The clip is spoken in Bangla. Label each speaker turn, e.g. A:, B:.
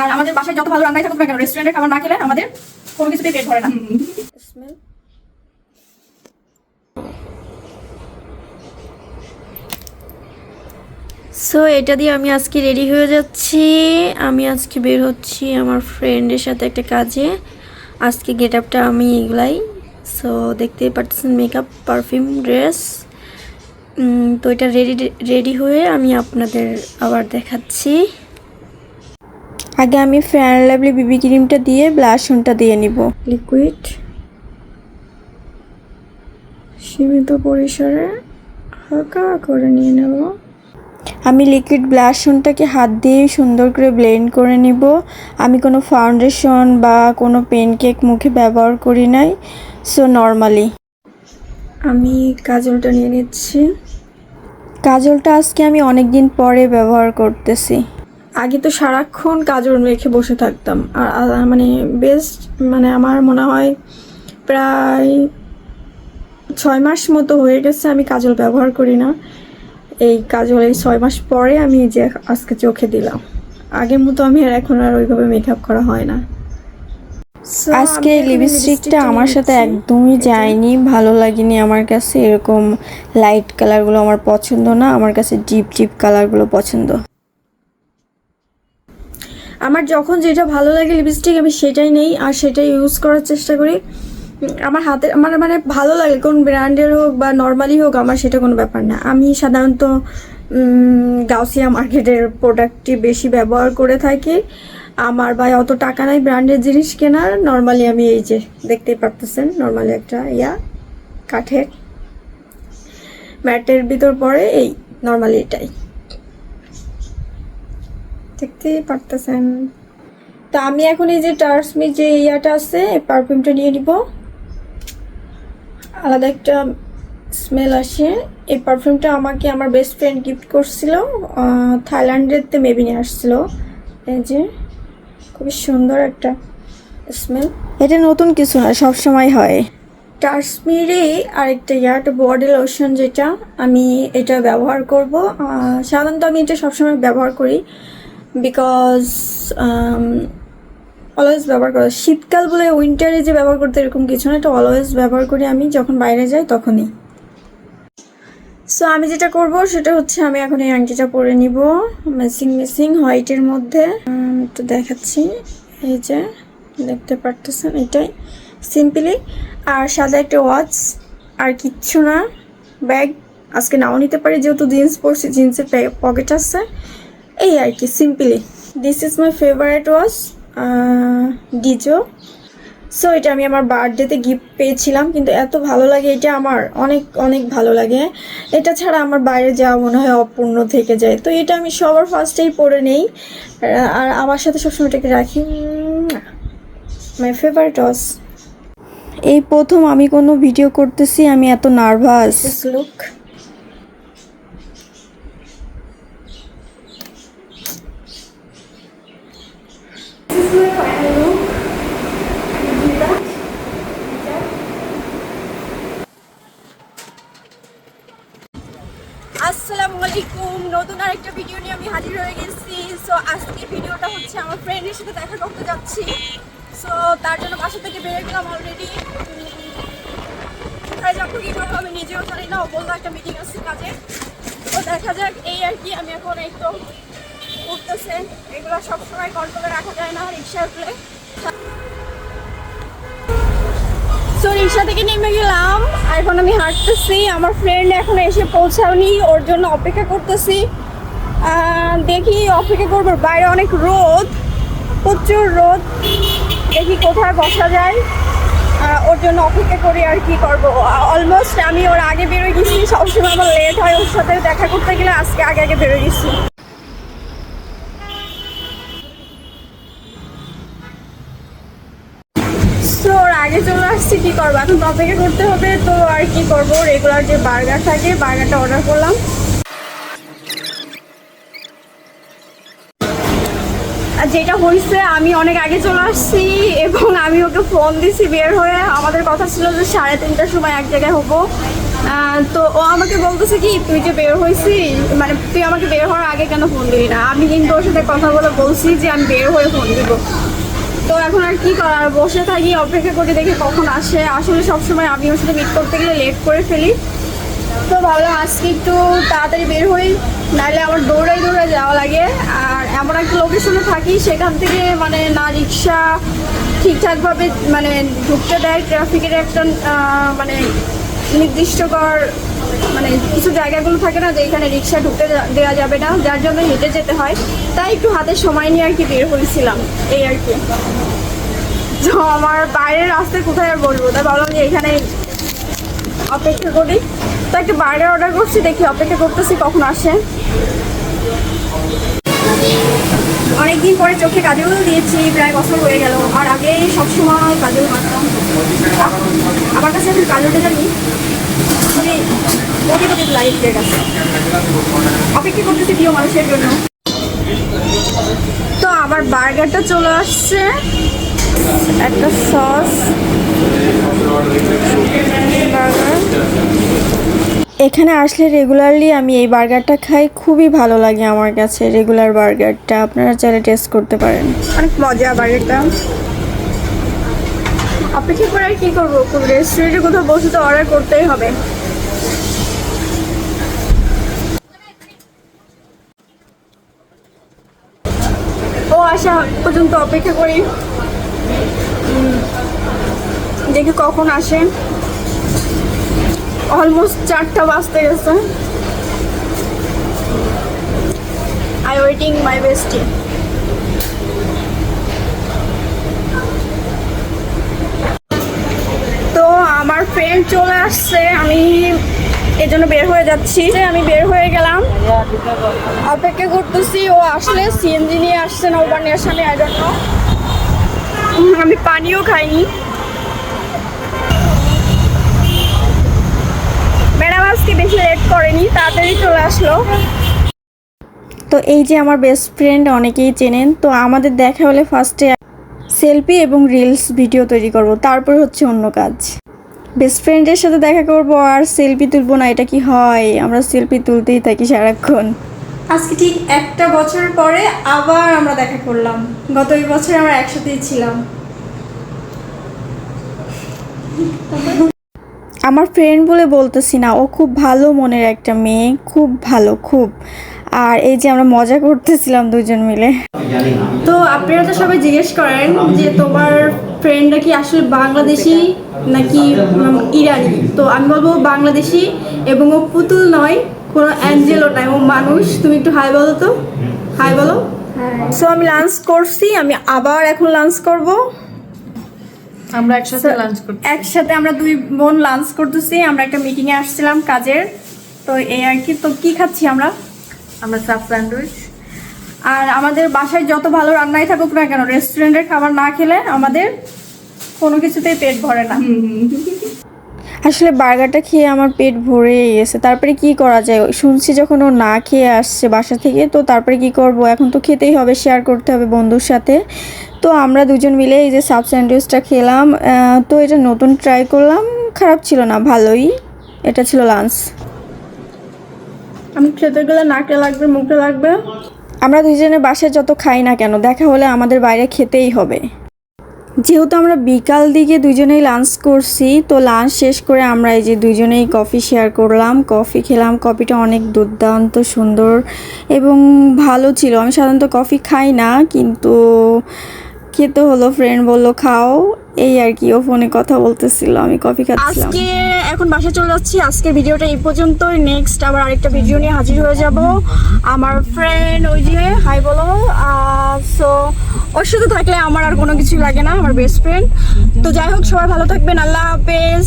A: আর আমাদের বাসায় যত ভালো রান্নাই থাকুক না কেন রেস্টুরেন্টের খাবার না আমাদের কোনো কিছুতেই পেট ভরে না।
B: সো এটা দিয়ে আমি আজকে রেডি হয়ে যাচ্ছি। আমি আজকে বের হচ্ছি আমার ফ্রেন্ডের সাথে একটা কাজে। আজকে গেট আপটা আমি এগুলাই। সো দেখতেই পাচ্ছেন মেকআপ পারফিউম ড্রেস তো এটা রেডি রেডি হয়ে আমি আপনাদের আবার দেখাচ্ছি। আগে আমি ফ্যান লাভলি বিবি ক্রিমটা দিয়ে ব্লাশনটা দিয়ে নিব। লিকুইড সীমিত পরিসরে হালকা করে নিয়ে নেব। আমি লিকুইড ব্লাশনটাকে হাত দিয়ে সুন্দর করে ব্লেন্ড করে নিব। আমি কোনো ফাউন্ডেশন বা কোনো পেন কেক মুখে ব্যবহার করি নাই সো নর্মালি আমি কাজলটা নিয়ে নিচ্ছি। কাজলটা আজকে আমি অনেক দিন পরে ব্যবহার করতেছি। আগে তো সারাক্ষণ কাজল রেখে বসে থাকতাম। আর আর মানে বেস্ট মানে আমার মনে হয় প্রায় ছয় মাস মতো হয়ে গেছে আমি কাজল ব্যবহার করি না। এই কাজল এই ছয় মাস পরে আমি যে আজকে চোখে দিলাম। আগের মতো আমি আর এখন আর ওইভাবে মেকআপ করা হয় না। আজকে লিপস্টিকটা আমার সাথে একদমই যায়নি ভালো লাগেনি আমার কাছে। এরকম লাইট কালারগুলো আমার পছন্দ না আমার কাছে ডিপ ডিপ কালারগুলো পছন্দ। আমার যখন যেটা ভালো লাগে লিপস্টিক আমি সেটাই নেই আর সেটাই ইউজ করার চেষ্টা করি। আমার হাতে আমার মানে ভালো লাগে, কোন ব্র্যান্ডের হোক বা নর্মালি হোক, আমার সেটা কোনো ব্যাপার না। আমি সাধারণত গাউসিয়া মার্কেটের প্রোডাক্টটি বেশি ব্যবহার করে থাকি। আমার ভাই অত টাকা নাই ব্র্যান্ডের জিনিস কেনার। নর্মালি আমি এই যে দেখতেই পারতেছেন নর্মালি একটা ইয়া, কাঠের ম্যাটের ভিতর পরে এই নর্মালি এটাই। দেখতেই পারতেছেন। তা আমি এখন এই যে টার্সমি যে ইয়াটা আছে পারফিউমটা নিয়ে নিব। আলাদা একটা স্মেল আসে। এই পারফিউমটা আমাকে আমার বেস্ট ফ্রেন্ড গিফট করছিল থাইল্যান্ডেরতে মেবি নিয়ে আসছিল। এই যে খুবই সুন্দর একটা স্মেল এটা নতুন কিছু না সব সময় হয়। টার্সমিরে আরেকটা ইয়াট বডি লোশন যেটা আমি এটা ব্যবহার করব। সাধারণত আমি এটা সবসময় ব্যবহার করি। বিকজ অলওয়েজ ব্যবহার করা। শীতকাল বলে উইন্টারে যে ব্যবহার করতে এরকম কিছু না, এটা অলওয়েজ ব্যবহার করি আমি যখন বাইরে যাই তখনই। সো আমি যেটা করব সেটা হচ্ছে আমি এখন এই আংটিটা পরে নিব মেসিং মেসিং হোয়াইটের মধ্যে। একটু দেখাচ্ছি, এই যে, দেখতে পারতেছেন এটাই। সিম্পলি আর সাদা একটা ওয়াচ আর কিচ্ছু না। ব্যাগ আজকে নাও নিতে পারি, যেহেতু জিন্স পরছি জিন্সের পকেট আছে। এই আর কি simply this is my favourite watch Dizo so এটা আমি আমার বার্থডেতে গিফট পেয়েছিলাম, কিন্তু এত ভালো লাগে, এটা আমার অনেক অনেক ভালো লাগে। এটা ছাড়া আমার বাইরে যাওয়া মনে হয় অপূর্ণ থেকে যায়। তো এটা আমি সবার ফার্স্টেই পরে নেই। আর- আমার সাথে সবসময় এটাকে রাখি। মাই ফেভারিট ওয়াচ এই প্রথম আমি কোনো ভিডিও করতেছি, আমি এত নার্ভাস লুক
A: আসসালামু আলাইকুম নতুন আরেকটা ভিডিও নিয়ে আমি হাজির হয়ে গেছি। সো আজকে ভিডিওটা হচ্ছে আমার ফ্রেন্ডের সাথে দেখা করতে যাচ্ছি। সো তার জন্য বাসা থেকে বেরিয়ে গেলাম অলরেডি কোথায় যাব, কি করব, আমি নিজেও জানি না। ও বলল একটা মিটিং আছে কাজে। তো দেখা যাক, এই আর কি আমি এখন এই তো উঠতেছে। এগুলো সবসময় কন্ট্রোলে রাখা যায় না রিক্সা উঠলে। সো রিক্সা থেকে নেমে গেলাম। এখন আমি হাঁটতেছি। আমার ফ্রেন্ড এখন এসে পৌঁছাওনি ওর জন্য অপেক্ষা করতেছি। দেখি অপেক্ষা করব। বাইরে অনেক রোদ, প্রচুর রোদ। দেখি কোথায় বসা যায়। ওর জন্য অপেক্ষা করি আর কি করব। অলমোস্ট আমি ওর আগে বেরোয় গেছি। সবসময় আমার লেট হয় ওর সাথে দেখা করতে গেলে আজকে আগে আগে বেরোয় গেছি। তো ওর আগে চলে আসছি, কি করব? এখন অপেক্ষা করতে হবে। তো আর কি করব? রেগুলার যে বার্গার থাকে বার্গারটা অর্ডার করলাম। যেটা হয়েছে আমি অনেক আগে চলে আসছি এবং আমি ওকে ফোন দিছি বের হয়ে। আমাদের কথা ছিল যে সাড়ে তিনটার সময় এক জায়গায় হব।
B: তো ও আমাকে বলতেছে কি, তুই যে বের হয়েছি মানে তুই আমাকে বের হওয়ার আগে কেন ফোন দিলি না? আমি কিন্তু ওর সাথে কথা বলে বলছি যে, আমি বের হয়ে ফোন দিব। তো এখন আর কি করার? বসে থাকি, অপেক্ষা করে, দেখি কখন আসে। আসলে সবসময় আমি ওর সাথে মিট করতে গেলে লেট করে ফেলি। তো ভাবলাম আজকে একটু তাড়াতাড়ি বের হই, নাহলে আমার দৌড়াই দৌড়াই যাওয়া লাগে। এমন একটা লোকেশনে থাকি, সেখান থেকে মানে না রিক্সা ঠিকঠাকভাবে মানে ঢুকতে দেয়। ট্রাফিকের একটা মানে নির্দিষ্টকর মানে কিছু জায়গাগুলো থাকে না যে এখানে রিক্সা ঢুকতে দেওয়া যাবে না, যার জন্য হেঁটে যেতে হয়। তাই একটু হাতে সময় নিয়ে আর কি বের হয়েছিলাম, এই আর কি তো আমার বাইরের রাস্তায় কোথায় আর বলব? তাই ভাবলাম যে এখানে অপেক্ষা করি। তো একটা বাইরে অর্ডার করছি, দেখি অপেক্ষা করতেছি কখন আসে। অনেকদিন পরে চোখে কাজল দিয়েছি, প্রায় বছর হয়ে গেল। আর আগে সবসময় কাজল মারতাম। আমার কাছে এখন কাজলটা জানি খুবই মোটিভেটিভ লাইফের কাছে। অপেক্ষা করতেছি প্রিয় মানুষের জন্য। তো আমার বার্গারটা চলে আসছে। একটা সস। বার্গার।
C: এখানে আসলে রেগুলারলি আমি এই বার্গারটা খাই, খুবই ভালো লাগে আমার কাছে রেগুলার বার্গারটা, আপনারা চাইলে টেস্ট করতে পারেন।
B: অনেক মজা বার্গারটা। অপেক্ষা করে আর কি করব? রেস্টুরেন্টে কোথাও বসে তো অর্ডার করতেই হবে। ও আসা পর্যন্ত অপেক্ষা করি। দেখি কখন আসে। অলমোস্ট চারটা বাজতে গেছে। আই ওয়েটিং মাই বেস্টি তো আমার ফ্রেন্ড চলে আসছে, আমি এর জন্য বের হয়ে যাচ্ছি। আমি বের হয়ে গেলাম। অপেক্ষা করতেছি, ও আসলে সিএনজি নিয়ে আসছে না ওবার নিয়ে ডোন্ট আমি পানিও খাইনি। তাড়াতাড়ি চলে আসলো।
C: তো এই যে আমার বেস্ট ফ্রেন্ড অনেকেই চেনেন, তো আমাদের দেখা হলে ফার্স্টে সেলফি এবং রিলস ভিডিও তৈরি করব, তারপর হচ্ছে অন্য কাজ। বেস্ট ফ্রেন্ডের সাথে দেখা করব আর সেলফি তুলবো না, এটা কি হয়? আমরা সেলফি তুলতেই থাকি সারাক্ষণ। আজকে ঠিক একটা বছর পরে আবার আমরা দেখা করলাম। গত বছর আমরা একসাথেই ছিলাম। আমার ফ্রেন্ড বলে বলতেছি না ও খুব ভালো মনের একটা মেয়ে খুব ভালো খুব। আর এই যে আমরা মজা করতেছিলাম দুজন মিলে। তো আপনারা তো সবাই জিজ্ঞেস করেন যে তোমার ফ্রেন্ডটা কি আসলে বাংলাদেশি নাকি ইরানি? তো আমি বলব বাংলাদেশি এবং ও পুতুল নয় কোনো অ্যাঞ্জেলও নয় ও মানুষ। তুমি একটু হাই বলো তো। হাই বলো। সো আমি লাঞ্চ করছি আমি আবার এখন লাঞ্চ করব।
D: আমরা একসাথে লাঞ্চ করছি
C: একসাথে আমরা দুই বোন লাঞ্চ করতেছি আমরা একটা মিটিংয়ে আসছিলাম কাজের। তো এই আর কি তো কি খাচ্ছি আমরা?
D: আমরা চাপ স্যান্ডউইচ।
C: আর আমাদের বাসায় যত ভালো রান্নাই থাকুক না কেন রেস্টুরেন্টের খাবার না খেলে আমাদের কোনো কিছুতেই পেট ভরে না। আসলে বার্গারটা খেয়ে আমার পেট ভরে গেছে। তারপরে কি করা যায়? শুনছি যখন ও না খেয়ে আসছে বাসা থেকে তো তারপরে কি করব? এখন তো খেতেই হবে শেয়ার করতে হবে বন্ধুর সাথে। তো আমরা দুজন মিলে এই যে সাব স্যান্ডউইচটা খেলাম তো এটা নতুন ট্রাই করলাম খারাপ ছিল না ভালোই। এটা ছিল লাঞ্চ
B: আমি খেতে গেলে নাকে লাগবে মুখে লাগবে?
C: আমরা দুজনে বাসায় যত খাই না কেন দেখা হলে আমাদের বাইরে খেতেই হবে। যেহেতু আমরা বিকাল দিকে দুজনেই লাঞ্চ করছি, তো লাঞ্চ শেষ করে আমরা এই যে দুজনেই কফি শেয়ার করলাম। কফি খেলাম কফিটা অনেক দুর্দান্ত, সুন্দর এবং ভালো ছিল। আমি সাধারণত কফি খাই না, কিন্তু খেতে হলো ফ্রেন্ড বলল, খাও। এই আর কি, ও ফোনে কথা বলতেছিল, আমি কফি খাচ্ছিলাম।
B: আজকে এখন বাসা চলে যাচ্ছি, আজকে ভিডিওটা এই পর্যন্তই নেক্সট আবার আরেকটা ভিডিও নিয়ে হাজির হয়ে যাব। আমার ফ্রেন্ড ওই যে হাই বলো সো ওর সাথে থাকলে আমার আর কোনো কিছু লাগে না, আমার বেস্ট ফ্রেন্ড তো যাই হোক, সবাই ভালো থাকবেন, আল্লাহ হাফেজ।